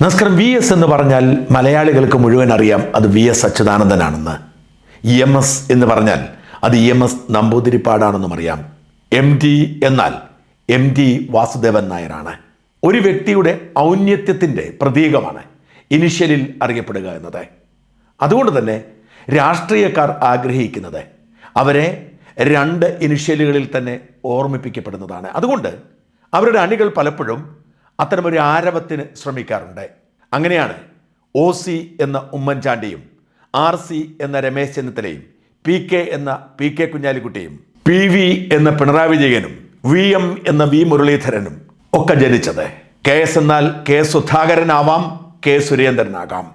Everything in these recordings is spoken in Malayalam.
നമസ്കാരം വി എസ് എന്ന് പറഞ്ഞാൽ മലയാളികൾക്ക് മുഴുവൻ അറിയാം അത് വി എസ് അച്യുതാനന്ദനാണെന്ന്. എം എസ് എന്ന് പറഞ്ഞാൽ അത് എം എസ് നമ്പൂതിരിപ്പാടാണെന്നും അറിയാം. എം ടി എന്നാൽ എം ടി വാസുദേവൻ നായരാണ്. ഒരു വ്യക്തിയുടെ ഔന്നത്യത്തിന്റെ പ്രതീകമാണ് ഇനിഷ്യലിൽ അറിയപ്പെടുക എന്നത്. അതുകൊണ്ട് തന്നെ രാഷ്ട്രീയക്കാർ ആഗ്രഹിക്കുന്നത് അവരെ രണ്ട് ഇനിഷ്യലുകളിൽ തന്നെ ഓർമ്മിപ്പിക്കപ്പെടുന്നതാണ്. അതുകൊണ്ട് അവരുടെ അണികൾ പലപ്പോഴും അത്തരമൊരു ആരവത്തിന് ശ്രമിക്കാറുണ്ട്. അങ്ങനെയാണ് ഒ സി എന്ന ഉമ്മൻചാണ്ടിയും ആർ സി എന്ന രമേശ് ചെന്നിത്തലയും പി കെ എന്ന പി കെ കുഞ്ഞാലിക്കുട്ടിയും പി വി എന്ന പിണറായി വിജയനും വി എം എന്ന വി മുരളീധരനും ഒക്കെ ജനിച്ചത് കെ എസ് എന്നാൽ കെ സുധാകരനാവാം കെ സുരേന്ദ്രനാകാം.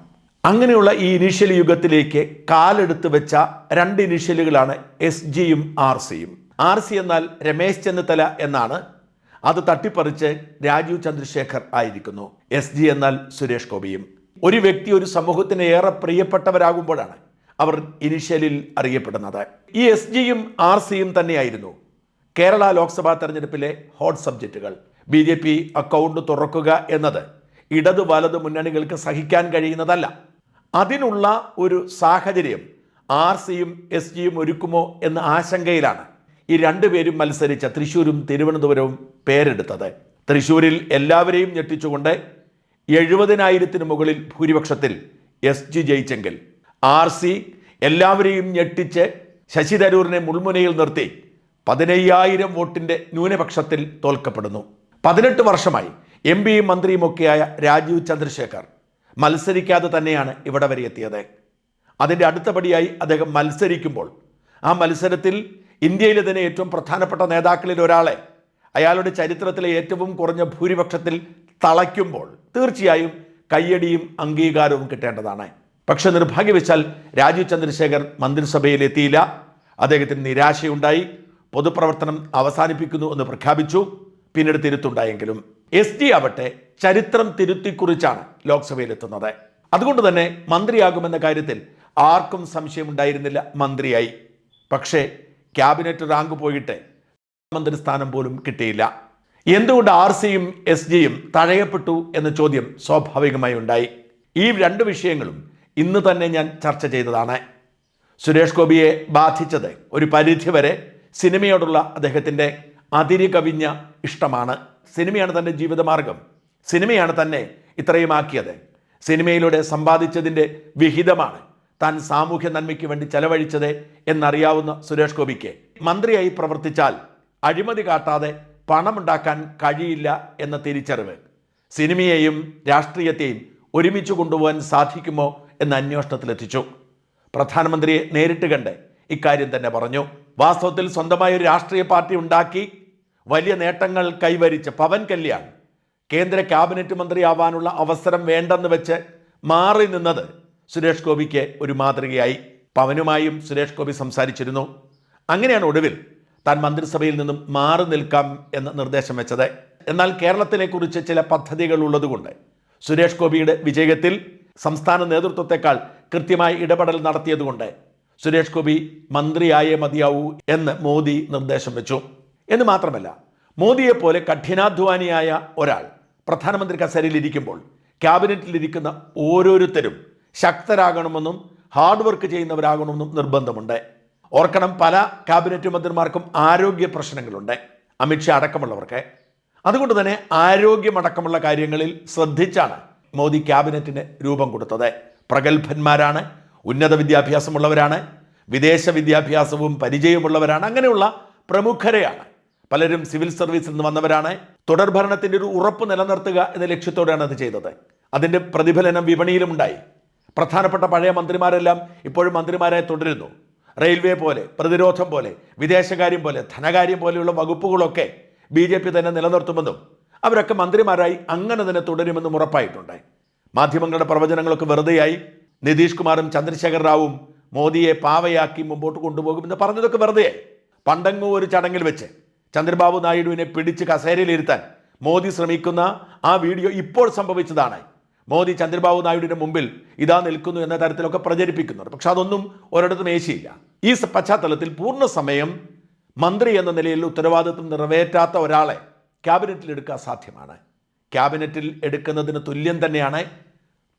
അങ്ങനെയുള്ള ഈ ഇനീഷ്യൽ യുഗത്തിലേക്ക് കാലെടുത്ത് വെച്ച രണ്ട് ഇനീഷ്യലുകളാണ് എസ് ജിയും ആർ സിയും ആർ സി എന്നാൽ രമേശ് ചെന്നിത്തല എന്നാണ് അത് തട്ടിപ്പറിച്ച് രാജീവ് ചന്ദ്രശേഖർ ആയിരിക്കുന്നു. എസ് ജി എന്നാൽ സുരേഷ് ഗോപിയും. ഒരു വ്യക്തി ഒരു സമൂഹത്തിന് ഏറെ പ്രിയപ്പെട്ടവരാകുമ്പോഴാണ് അവർ ഇനിഷ്യലിൽ അറിയപ്പെടുന്നത്. ഈ എസ് ജിയും ആർ സിയും തന്നെയായിരുന്നു കേരള ലോക്സഭാ തെരഞ്ഞെടുപ്പിലെ ഹോട്ട് സബ്ജക്റ്റുകൾ. ബി ജെ പി അക്കൗണ്ട് തുറക്കുക എന്നത് ഇടതു വലത് മുന്നണികൾക്ക് സഹിക്കാൻ കഴിയുന്നതല്ല. അതിനുള്ള ഒരു സാഹചര്യം ആർ സിയും എസ് ജിയും ഒരുക്കുമോ എന്ന ആശങ്കയിലാണ് ഈ രണ്ടുപേരും മത്സരിച്ച തൃശ്ശൂരും തിരുവനന്തപുരവും പേരെടുത്തത്. തൃശ്ശൂരിൽ എല്ലാവരെയും ഞെട്ടിച്ചുകൊണ്ട് എഴുപതിനായിരത്തിന് മുകളിൽ ഭൂരിപക്ഷത്തിൽ എസ് ജി ജയിച്ചെങ്കിൽ ആർ സി എല്ലാവരെയും ഞെട്ടിച്ച് ശശി തരൂരിനെ മുൾമുനയിൽ നിർത്തി പതിനയ്യായിരം വോട്ടിന്റെ ന്യൂനപക്ഷത്തിൽ തോൽക്കപ്പെടുന്നു. പതിനെട്ട് വർഷമായി എം പിയും മന്ത്രിയുമൊക്കെയായ രാജീവ് ചന്ദ്രശേഖർ മത്സരിക്കാതെ തന്നെയാണ് ഇവിടെ വരെ എത്തിയത്. അതിന്റെ അടുത്തപടിയായി അദ്ദേഹം മത്സരിക്കുമ്പോൾ ആ മത്സരത്തിൽ ഇന്ത്യയിലെ തന്നെ ഏറ്റവും പ്രധാനപ്പെട്ട നേതാക്കളിൽ ഒരാളെ അയാളുടെ ചരിത്രത്തിലെ ഏറ്റവും കുറഞ്ഞ ഭൂരിപക്ഷത്തിൽ തളയ്ക്കുമ്പോൾ തീർച്ചയായും കയ്യടിയും അംഗീകാരവും കിട്ടേണ്ടതാണ്. പക്ഷെ നിർഭാഗ്യവശാൽ രാജീവ് ചന്ദ്രശേഖർ മന്ത്രിസഭയിൽ എത്തിയില്ല. അദ്ദേഹത്തിന് നിരാശയുണ്ടായി. പൊതുപ്രവർത്തനം അവസാനിപ്പിക്കുന്നു എന്ന് പ്രഖ്യാപിച്ചു. പിന്നീട് തിരുത്തുണ്ടായെങ്കിലും. എസ് ഡി ആവട്ടെ ചരിത്രം തിരുത്തിക്കുറിച്ചാണ് ലോക്സഭയിലെത്തുന്നത്. അതുകൊണ്ട് തന്നെ മന്ത്രിയാകുമെന്ന കാര്യത്തിൽ ആർക്കും സംശയമുണ്ടായിരുന്നില്ല മന്ത്രിയായി. പക്ഷേ ക്യാബിനറ്റ് റാങ്ക് പോയിട്ട് മന്ത്രി സ്ഥാനം പോലും കിട്ടിയില്ല. എന്തുകൊണ്ട് ആർ സിയും എസ് ജിയും തഴയപ്പെട്ടു എന്ന ചോദ്യം സ്വാഭാവികമായി ഉണ്ടായി. ഈ രണ്ട് വിഷയങ്ങളും ഇന്ന് തന്നെ ഞാൻ ചർച്ച ചെയ്തതാണ്. സുരേഷ് ഗോപിയെ ബാധിച്ചത് ഒരു പരിധിവരെ സിനിമയോടുള്ള അദ്ദേഹത്തിന്റെ അതിരി കവിഞ്ഞ ഇഷ്ടമാണ്. സിനിമയാണ് തന്റെ ജീവിതമാർഗം. സിനിമയാണ് തന്നെ ഇത്രയും ആക്കിയത് സിനിമയിലൂടെ സമ്പാദിച്ചതിന്റെ വിഹിതമാണ് താൻ സാമൂഹ്യ നന്മയ്ക്ക് വേണ്ടി ചെലവഴിച്ചത് എന്നറിയാവുന്ന സുരേഷ് ഗോപിക്ക്. മന്ത്രിയായി പ്രവർത്തിച്ചാൽ അഴിമതി കാട്ടാതെ പണമുണ്ടാക്കാൻ കഴിയില്ല എന്ന തിരിച്ചറിവ്. സിനിമയെയും രാഷ്ട്രീയത്തെയും ഒരുമിച്ച് കൊണ്ടുപോകാൻ സാധിക്കുമോ എന്ന അന്വേഷണത്തിലെത്തിച്ചു. പ്രധാനമന്ത്രിയെ നേരിട്ട് കണ്ട് ഇക്കാര്യം തന്നെ പറഞ്ഞു. വാസ്തവത്തിൽ സ്വന്തമായ ഒരു രാഷ്ട്രീയ പാർട്ടി ഉണ്ടാക്കി വലിയ നേട്ടങ്ങൾ കൈവരിച്ച പവൻ കല്യാൺ കേന്ദ്ര ക്യാബിനറ്റ് മന്ത്രിയാവാനുള്ള അവസരം വേണ്ടെന്ന് വെച്ച് മാറി നിന്നത് സുരേഷ് ഗോപിക്ക് ഒരു മാതൃകയായി പവനുമായും സുരേഷ് ഗോപി സംസാരിച്ചിരുന്നു. അങ്ങനെയാണ് ഒടുവിൽ താൻ മന്ത്രിസഭയിൽ നിന്നും മാറി നിൽക്കാം എന്ന നിർദ്ദേശം വെച്ചത്. എന്നാൽ കേരളത്തിനെക്കുറിച്ച് ചില പദ്ധതികൾ ഉള്ളതുകൊണ്ട് സുരേഷ് ഗോപിയുടെ വിജയത്തിൽ സംസ്ഥാന നേതൃത്വത്തെക്കാൾ കൃത്യമായി ഇടപെടൽ നടത്തിയതുകൊണ്ട് സുരേഷ് ഗോപി മന്ത്രിയായേ മതിയാവൂ എന്ന് മോദി നിർദ്ദേശം വെച്ചു. എന്ന് മാത്രമല്ല മോദിയെപ്പോലെ കഠിനാധ്വാനിയായ ഒരാൾ പ്രധാനമന്ത്രി കസേരയിൽ ഇരിക്കുമ്പോൾ ക്യാബിനറ്റിലിരിക്കുന്ന ഓരോരുത്തരും ശക്തരാകണമെന്നും ഹാർഡ് വർക്ക് ചെയ്യുന്നവരാകണമെന്നും നിർബന്ധമുണ്ട്. ഓർക്കണം പല ക്യാബിനറ്റ് മന്ത്രിമാർക്കും ആരോഗ്യ പ്രശ്നങ്ങളുണ്ട്. അമിത്ഷാ അടക്കമുള്ളവർക്ക്. അതുകൊണ്ട് തന്നെ ആരോഗ്യമടക്കമുള്ള കാര്യങ്ങളിൽ ശ്രദ്ധിച്ചാണ് മോദി ക്യാബിനറ്റിന് രൂപം കൊടുത്തത്. പ്രഗത്ഭന്മാരാണ് ഉന്നത വിദ്യാഭ്യാസമുള്ളവരാണ് വിദേശ വിദ്യാഭ്യാസവും പരിചയമുള്ളവരാണ് അങ്ങനെയുള്ള പ്രമുഖരെയാണ്. പലരും സിവിൽ സർവീസിൽ നിന്ന് വന്നവരാണ്. തുടർഭരണത്തിന്റെ ഒരു ഉറപ്പ് നിലനിർത്തുക എന്ന ലക്ഷ്യത്തോടെയാണ് അത് ചെയ്തത്. അതിന്റെ പ്രതിഫലനം വിപണിയിലുമുണ്ടായി. പ്രധാനപ്പെട്ട പഴയ മന്ത്രിമാരെല്ലാം ഇപ്പോഴും മന്ത്രിമാരായി തുടരുന്നു. റെയിൽവേ പോലെ പ്രതിരോധം പോലെ വിദേശകാര്യം പോലെ ധനകാര്യം പോലെയുള്ള വകുപ്പുകളൊക്കെ ബി ജെ പി തന്നെ നിലനിർത്തുമെന്നും അവരൊക്കെ മന്ത്രിമാരായി അങ്ങനെ തന്നെ തുടരുമെന്നും ഉറപ്പായിട്ടുണ്ട്. മാധ്യമങ്ങളുടെ പ്രവചനങ്ങളൊക്കെ വെറുതെയായി നിതീഷ് കുമാറും ചന്ദ്രശേഖർ റാവും മോദിയെ പാവയാക്കി മുമ്പോട്ട് കൊണ്ടുപോകുമെന്ന് പറഞ്ഞതൊക്കെ വെറുതെ പണ്ടങ്ങോ ഒരു ചടങ്ങിൽ വെച്ച് ചന്ദ്രബാബു നായിഡുവിനെ പിടിച്ച് കസേരയിലിരുത്താൻ മോദി ശ്രമിക്കുന്ന ആ വീഡിയോ ഇപ്പോൾ സംഭവിച്ചതാണ്. മോദി ചന്ദ്രബാബു നായിഡുവിന്റെ മുമ്പിൽ ഇതാ നിൽക്കുന്നു എന്ന തരത്തിലൊക്കെ പ്രചരിപ്പിക്കുന്നുണ്ട്. പക്ഷെ അതൊന്നും ഒരിടത്തും ഏശിയില്ല. ഈ പശ്ചാത്തലത്തിൽ പൂർണ സമയം മന്ത്രി എന്ന നിലയിൽ ഉത്തരവാദിത്വം നിറവേറ്റാത്ത ഒരാളെ ക്യാബിനറ്റിൽ എടുക്കാൻ സാധ്യമാണ് ക്യാബിനറ്റിൽ എടുക്കുന്നതിന് തുല്യം തന്നെയാണ്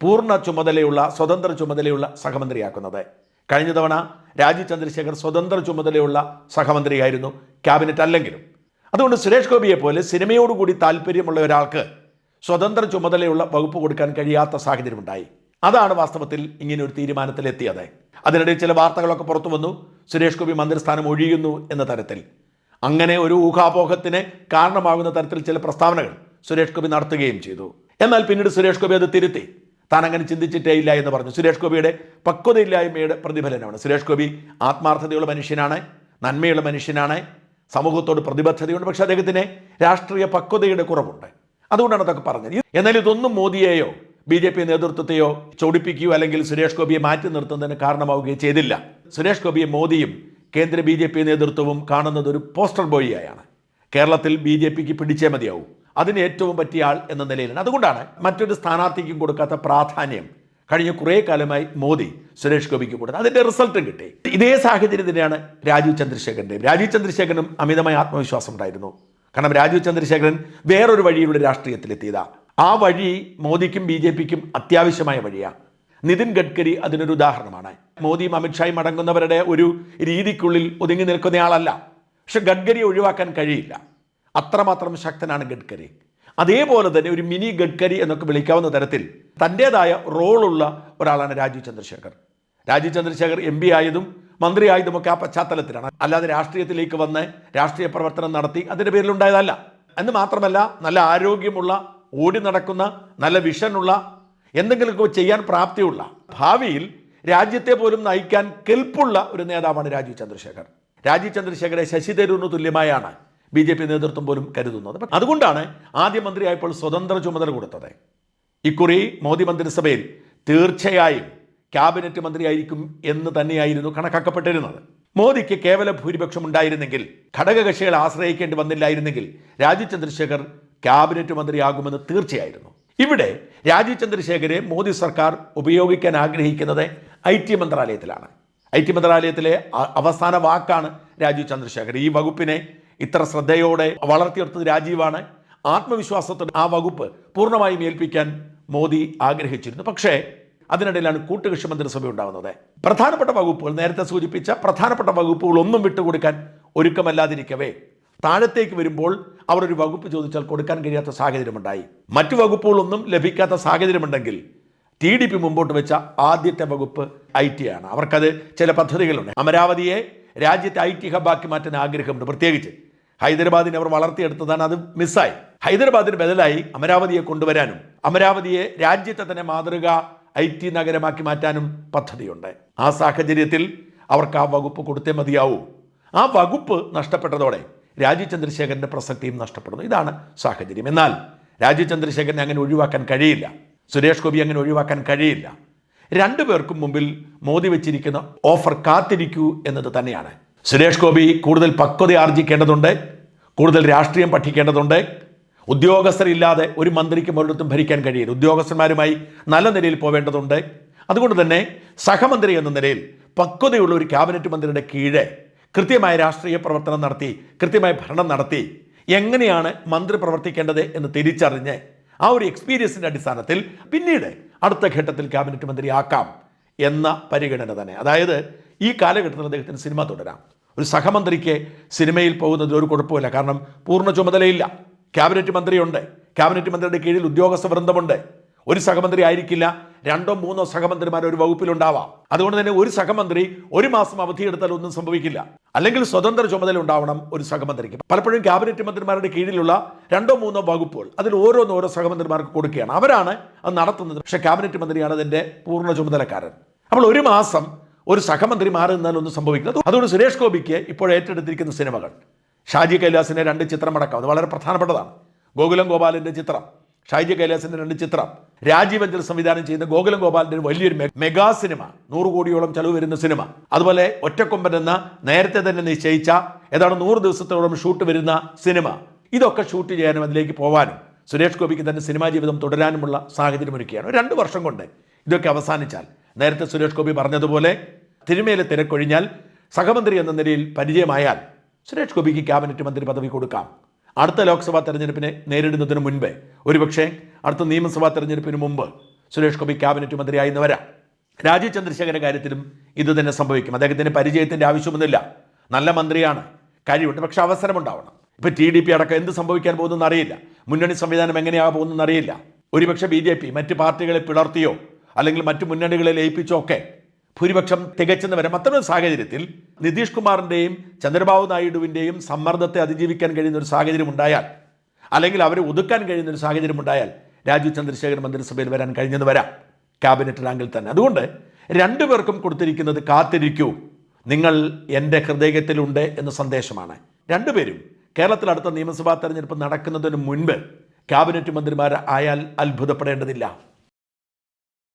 പൂർണ ചുമതലയുള്ള സ്വതന്ത്ര ചുമതലയുള്ള സഹമന്ത്രിയാക്കുന്നത്. കഴിഞ്ഞ തവണ രാജീവ് ചന്ദ്രശേഖർ സ്വതന്ത്ര ചുമതലയുള്ള സഹമന്ത്രിയായിരുന്നു ക്യാബിനറ്റ് അല്ലെങ്കിലും. അതുകൊണ്ട് സുരേഷ് ഗോപിയെ പോലെ സിനിമയോടുകൂടി താല്പര്യമുള്ള ഒരാൾക്ക് സ്വതന്ത്ര ചുമതലയുള്ള വകുപ്പ് കൊടുക്കാൻ കഴിയാത്ത സാഹചര്യമുണ്ടായി. അതാണ് വാസ്തവത്തിൽ ഇങ്ങനെ ഒരു തീരുമാനത്തിലെത്തിയത്. അതിനിടയിൽ ചില വാർത്തകളൊക്കെ പുറത്തു വന്നു. സുരേഷ് ഗോപി മന്ത്രിസ്ഥാനം ഒഴിയുന്നു എന്ന തരത്തിൽ. അങ്ങനെ ഒരു ഊഹാപോഹത്തിന് കാരണമാകുന്ന തരത്തിൽ ചില പ്രസ്താവനകൾ സുരേഷ് ഗോപി നടത്തുകയും ചെയ്തു. എന്നാൽ പിന്നീട് സുരേഷ് ഗോപി അത് തിരുത്തി. താൻ അങ്ങനെ ചിന്തിച്ചിട്ടേ ഇല്ല എന്ന് പറഞ്ഞു. സുരേഷ് ഗോപിയുടെ പക്വതയില്ലായ്മയുടെ പ്രതിഫലനമാണ്. സുരേഷ് ഗോപി ആത്മാർത്ഥതയുള്ള മനുഷ്യനാണ് നന്മയുള്ള മനുഷ്യനാണ് സമൂഹത്തോട് പ്രതിബദ്ധതയുണ്ട്. പക്ഷേ അദ്ദേഹത്തിന് രാഷ്ട്രീയ പക്വതയുടെ കുറവുണ്ട്. അതുകൊണ്ടാണ് അതൊക്കെ പറഞ്ഞത്. എന്നാൽ ഇതൊന്നും മോദിയെയോ ബി ജെ പി നേതൃത്വത്തെയോ ചൊടിപ്പിക്കുകയോ അല്ലെങ്കിൽ സുരേഷ് ഗോപിയെ മാറ്റി നിർത്തുന്നതിന് കാരണമാവുകയോ ചെയ്തില്ല. സുരേഷ് ഗോപിയെ മോദിയും കേന്ദ്ര ബി ജെ പി നേതൃത്വവും കാണുന്നത് ഒരു പോസ്റ്റർ ബോയിയായാണ്. കേരളത്തിൽ ബി ജെ പിക്ക് പിടിച്ചേ മതിയാവും. അതിന് ഏറ്റവും പറ്റിയ ആൾ എന്ന നിലയിലാണ്. അതുകൊണ്ടാണ് മറ്റൊരു സ്ഥാനാർത്ഥിക്കും കൊടുക്കാത്ത പ്രാധാന്യം കഴിഞ്ഞ കുറേ കാലമായി മോദി സുരേഷ് ഗോപിക്ക് കൊടുത്തത്. അതിന്റെ റിസൾട്ടും കിട്ടി. ഇതേ സാഹചര്യം തന്നെയാണ് രാജീവ് ചന്ദ്രശേഖരന്റെ രാജീവ് ചന്ദ്രശേഖരനും അമിതമായ ആത്മവിശ്വാസം ഉണ്ടായിരുന്നു. കാരണം രാജീവ് ചന്ദ്രശേഖരൻ വേറൊരു വഴിയിലൂടെ രാഷ്ട്രീയത്തിലെത്തിയതാ. ആ വഴി മോദിക്കും ബി ജെ പിക്കും അത്യാവശ്യമായ വഴിയാണ് നിതിൻ ഗഡ്കരി അതിനൊരു ഉദാഹരണമാണ്. മോദിയും അമിത്ഷായും അടങ്ങുന്നവരുടെ ഒരു രീതിക്കുള്ളിൽ ഒതുങ്ങി നിൽക്കുന്നയാളല്ല. പക്ഷെ ഗഡ്കരി ഒഴിവാക്കാൻ കഴിയില്ല. അത്രമാത്രം ശക്തനാണ് ഗഡ്കരി. അതേപോലെ തന്നെ ഒരു മിനി ഗഡ്കരി എന്നൊക്കെ വിളിക്കാവുന്ന തരത്തിൽ തന്റെതായ റോളുള്ള ഒരാളാണ് രാജീവ് ചന്ദ്രശേഖർ. രാജീവ് ചന്ദ്രശേഖർ എം പി ആയതും മന്ത്രി ആയതുമൊക്കെ ആ പശ്ചാത്തലത്തിലാണ്. അല്ലാതെ രാഷ്ട്രീയത്തിലേക്ക് വന്ന് രാഷ്ട്രീയ പ്രവർത്തനം നടത്തി അതിന്റെ പേരിലുണ്ടായതല്ല. എന്ന് മാത്രമല്ല നല്ല ആരോഗ്യമുള്ള ഓടി നടക്കുന്ന നല്ല വിഷനുള്ള എന്തെങ്കിലുമൊക്കെ ചെയ്യാൻ പ്രാപ്തിയുള്ള ഭാവിയിൽ രാജ്യത്തെ പോലും നയിക്കാൻ കെൽപ്പുള്ള ഒരു നേതാവാണ് രാജീവ് ചന്ദ്രശേഖർ. രാജീവ് ചന്ദ്രശേഖരെ ശശി തരൂറിന് തുല്യമായാണ് ബി ജെ പി നേതൃത്വം പോലും കരുതുന്നത്. അതുകൊണ്ടാണ് ആദ്യ മന്ത്രിയായപ്പോൾ സ്വതന്ത്ര ചുമതല കൊടുത്തത്. ഇക്കുറി മോദി മന്ത്രിസഭയിൽ തീർച്ചയായും ക്യാബിനറ്റ് മന്ത്രിയായിരിക്കും എന്ന് തന്നെയായിരുന്നു കണക്കാക്കപ്പെട്ടിരുന്നത്. മോദിക്ക് കേവല ഭൂരിപക്ഷം ഉണ്ടായിരുന്നെങ്കിൽ ഘടകകക്ഷികളെ ആശ്രയിക്കേണ്ടി വന്നില്ലായിരുന്നെങ്കിൽ രാജീവ് ചന്ദ്രശേഖർ ക്യാബിനറ്റ് മന്ത്രിയാകുമെന്ന് തീർച്ചയായിരുന്നു. ഇവിടെ രാജീവ് ചന്ദ്രശേഖരെ മോദി സർക്കാർ ഉപയോഗിക്കാൻ ആഗ്രഹിക്കുന്നത് ഐ ടി മന്ത്രാലയത്തിലാണ്. ഐ ടി മന്ത്രാലയത്തിലെ അവസാന വാക്കാണ് രാജീവ് ചന്ദ്രശേഖർ. ഈ വകുപ്പിനെ ഇത്ര ശ്രദ്ധയോടെ വളർത്തിയെടുത്തത് രാജീവാണ്. ആത്മവിശ്വാസത്തോടെ ആ വകുപ്പ് പൂർണമായും ഏൽപ്പിക്കാൻ മോദി ആഗ്രഹിച്ചിരുന്നു. പക്ഷേ അതിനിടയിലാണ് കൂട്ടുകക്ഷി മന്ത്രിസഭ ഉണ്ടാകുന്നത് പ്രധാനപ്പെട്ട വകുപ്പുകൾ നേരത്തെ സൂചിപ്പിച്ച പ്രധാനപ്പെട്ട വകുപ്പുകൾ ഒന്നും വിട്ടുകൊടുക്കാൻ ഒരുക്കമല്ലാതിരിക്കവേ. താഴത്തേക്ക് വരുമ്പോൾ അവർ ഒരു വകുപ്പ് ചോദിച്ചാൽ കൊടുക്കാൻ കഴിയാത്ത സാഹചര്യമുണ്ടായി. മറ്റു വകുപ്പുകളൊന്നും ലഭിക്കാത്ത സാഹചര്യമുണ്ടെങ്കിൽ ടി ഡി പി മുമ്പോട്ട് വെച്ച ആദ്യത്തെ വകുപ്പ് ഐ ടി ആണ്. അവർക്കത് ചില പദ്ധതികളുണ്ട്. അമരാവതിയെ രാജ്യത്തെ ഐ ടി ഹബ്ബാക്കി മാറ്റാൻ ആഗ്രഹമുണ്ട് പ്രത്യേകിച്ച്. ഹൈദരാബാദിനെ അവർ വളർത്തിയെടുത്തതാണ് അത് മിസ്സായി. ഹൈദരാബാദിന് ബദലായി അമരാവതിയെ കൊണ്ടുവരാനും അമരാവതിയെ രാജ്യത്തെ തന്നെ മാതൃക ഐ ടി നഗരമാക്കി മാറ്റാനും പദ്ധതിയുണ്ട്. ആ സാഹചര്യത്തിൽ അവർക്ക് ആ വകുപ്പ് കൊടുത്തേ മതിയാവൂ. ആ വകുപ്പ് നഷ്ടപ്പെട്ടതോടെ രാജീവ് ചന്ദ്രശേഖരന്റെ പ്രസക്തിയും നഷ്ടപ്പെടുന്നു. ഇതാണ് സാഹചര്യം. എന്നാൽ രാജീവ് ചന്ദ്രശേഖരനെ അങ്ങനെ ഒഴിവാക്കാൻ കഴിയില്ല. സുരേഷ് ഗോപി അങ്ങനെ ഒഴിവാക്കാൻ കഴിയില്ല. രണ്ടു പേർക്കും മുമ്പിൽ മോദി വെച്ചിരിക്കുന്ന ഓഫർ കാത്തിരിക്കൂ എന്നത് തന്നെയാണ്. സുരേഷ് ഗോപി കൂടുതൽ പക്വത ആർജിക്കേണ്ടതുണ്ട്. കൂടുതൽ രാഷ്ട്രീയം പഠിക്കേണ്ടതുണ്ട്. ഉദ്യോഗസ്ഥരില്ലാതെ ഒരു മന്ത്രിക്ക് ഒരിടത്തും ഭരിക്കാൻ കഴിയില്ല. ഉദ്യോഗസ്ഥന്മാരുമായി നല്ല നിലയിൽ പോവേണ്ടതുണ്ട്. അതുകൊണ്ട് തന്നെ സഹമന്ത്രി എന്ന നിലയിൽ പക്വതയുള്ള ഒരു ക്യാബിനറ്റ് മന്ത്രിയുടെ കീഴെ കൃത്യമായ രാഷ്ട്രീയ പ്രവർത്തനം നടത്തി കൃത്യമായ ഭരണം നടത്തി എങ്ങനെയാണ് മന്ത്രി പ്രവർത്തിക്കേണ്ടത് എന്ന് തിരിച്ചറിഞ്ഞ് ആ ഒരു എക്സ്പീരിയൻസിന്റെ അടിസ്ഥാനത്തിൽ പിന്നീട് അടുത്ത ഘട്ടത്തിൽ ക്യാബിനറ്റ് മന്ത്രി ആക്കാം എന്ന പരിഗണന തന്നെ. അതായത് ഈ കാലഘട്ടത്തിൽ അദ്ദേഹത്തിന് സിനിമ തുടരാം. ഒരു സഹമന്ത്രിക്ക് സിനിമയിൽ പോകുന്നതിൽ ഒരു കുഴപ്പമില്ല കാരണം പൂർണ ചുമതലയില്ല. ക്യാബിനറ്റ് മന്ത്രിയുണ്ട്. ക്യാബിനറ്റ് മന്ത്രിയുടെ കീഴിൽ ഉദ്യോഗസ്ഥ വൃന്ദമുണ്ട്. ഒരു സഹമന്ത്രി ആയിരിക്കില്ല. രണ്ടോ മൂന്നോ സഹമന്ത്രിമാർ ഒരു വകുപ്പിലുണ്ടാവാം. അതുകൊണ്ട് തന്നെ ഒരു സഹമന്ത്രി ഒരു മാസം അവധിയെടുത്താൽ ഒന്നും സംഭവിക്കില്ല. അല്ലെങ്കിൽ സ്വതന്ത്ര ചുമതല ഉണ്ടാവണം ഒരു സഹമന്ത്രിക്ക്. പലപ്പോഴും ക്യാബിനറ്റ് മന്ത്രിമാരുടെ കീഴിലുള്ള രണ്ടോ മൂന്നോ വകുപ്പുകൾ അതിൽ ഓരോന്ന് ഓരോ സഹമന്ത്രിമാർക്ക് കൊടുക്കുകയാണ്. അവരാണ് അത് നടത്തുന്നത്. പക്ഷേ ക്യാബിനറ്റ് മന്ത്രിയാണ് അതിന്റെ പൂർണ ചുമതലക്കാരൻ. അപ്പോൾ ഒരു മാസം ഒരു സഹമന്ത്രി മാറി ഒന്നും സംഭവിക്കില്ല. അതുകൊണ്ട് സുരേഷ് ഗോപിക്ക് ഇപ്പോൾ ഏറ്റെടുത്തിരിക്കുന്ന സിനിമകൾ. ഷാജി കൈലാസിന്റെ രണ്ട് ചിത്രമടക്കം അത് വളരെ പ്രധാനപ്പെട്ടതാണ്. ഗോകുലം ഗോപാലിന്റെ ചിത്രം ഷാജി കൈലാസിന്റെ രണ്ട് ചിത്രം രാജീവ് അഞ്ചൽ സംവിധാനം ചെയ്യുന്ന ഗോകുലം ഗോപാലിന്റെ വലിയൊരു മെഗാ സിനിമ നൂറ് കോടിയോളം ചെലവ് വരുന്ന സിനിമ. അതുപോലെ ഒറ്റക്കൊമ്പൻ എന്ന നേരത്തെ തന്നെ നിശ്ചയിച്ച ഏതാണ് നൂറ് ദിവസത്തോളം ഷൂട്ട് വരുന്ന സിനിമ. ഇതൊക്കെ ഷൂട്ട് ചെയ്യാനും അതിലേക്ക് പോകാനും സുരേഷ് ഗോപിക്ക് തന്നെ സിനിമാ ജീവിതം തുടരാനുമുള്ള സാഹചര്യം ഒരുക്കുകയാണ് രണ്ട് വർഷം കൊണ്ട് ഇതൊക്കെ അവസാനിച്ചാൽ നേരത്തെ സുരേഷ് ഗോപി പറഞ്ഞതുപോലെ തിരുമേലെ തിരക്കൊഴിഞ്ഞാൽ സഹമന്ത്രി എന്ന നിലയിൽ പരിചയമായാൽ സുരേഷ് ഗോപിക്ക് ക്യാബിനറ്റ് മന്ത്രി പദവി കൊടുക്കാം. അടുത്ത ലോക്സഭാ തെരഞ്ഞെടുപ്പിനെ നേരിടുന്നതിന് മുൻപേ ഒരുപക്ഷേ അടുത്ത നിയമസഭാ തെരഞ്ഞെടുപ്പിന് മുമ്പ് സുരേഷ് ഗോപി ക്യാബിനറ്റ് മന്ത്രിയായി വരാം. രാജീവ് ചന്ദ്രശേഖരന്റെ കാര്യത്തിലും ഇത് തന്നെ സംഭവിക്കും. അദ്ദേഹത്തിന് പരിചയത്തിന്റെ ആവശ്യമൊന്നുമില്ല. നല്ല മന്ത്രിയാണ്. കഴിവുണ്ട്. പക്ഷേ അവസരമുണ്ടാവണം. ഇപ്പൊ ടി ഡി പി അടക്കം എന്ത് സംഭവിക്കാൻ പോകുന്നതെന്ന് അറിയില്ല. മുന്നണി സംവിധാനം എങ്ങനെയാകാൻ പോകുന്നതെന്ന് അറിയില്ല. ഒരുപക്ഷെ ബി ജെ പി മറ്റ് പാർട്ടികളെ പിളർത്തിയോ അല്ലെങ്കിൽ മറ്റ് മുന്നണികളെ ലയിപ്പിച്ചോ ഒക്കെ ഭൂരിപക്ഷം തികച്ചെന്ന് വരാം അത്തരം സാഹചര്യത്തിൽ നിതീഷ് കുമാറിന്റെയും ചന്ദ്രബാബു നായിഡുവിന്റെയും സമ്മർദ്ദത്തെ അതിജീവിക്കാൻ കഴിയുന്ന ഒരു സാഹചര്യം ഉണ്ടായാൽ അല്ലെങ്കിൽ അവരെ ഒതുക്കാൻ കഴിയുന്ന ഒരു സാഹചര്യം ഉണ്ടായാൽ രാജു ചന്ദ്രശേഖരൻ മന്ത്രിസഭയിൽ വരാൻ കഴിഞ്ഞെന്ന് വരാം. ക്യാബിനറ്റ് റാങ്കിൽ തന്നെ. അതുകൊണ്ട് രണ്ടുപേർക്കും കൊടുത്തിരിക്കുന്നത് കാത്തിരിക്കൂ. നിങ്ങൾ എന്റെ ഹൃദയത്തിലുണ്ട് എന്ന സന്ദേശമാണ്. രണ്ടുപേരും കേരളത്തിൽ അടുത്ത നിയമസഭാ തെരഞ്ഞെടുപ്പ് നടക്കുന്നതിന് മുൻപ് ക്യാബിനറ്റ് മന്ത്രിമാർ ആയാൽ അത്ഭുതപ്പെടേണ്ടതില്ല.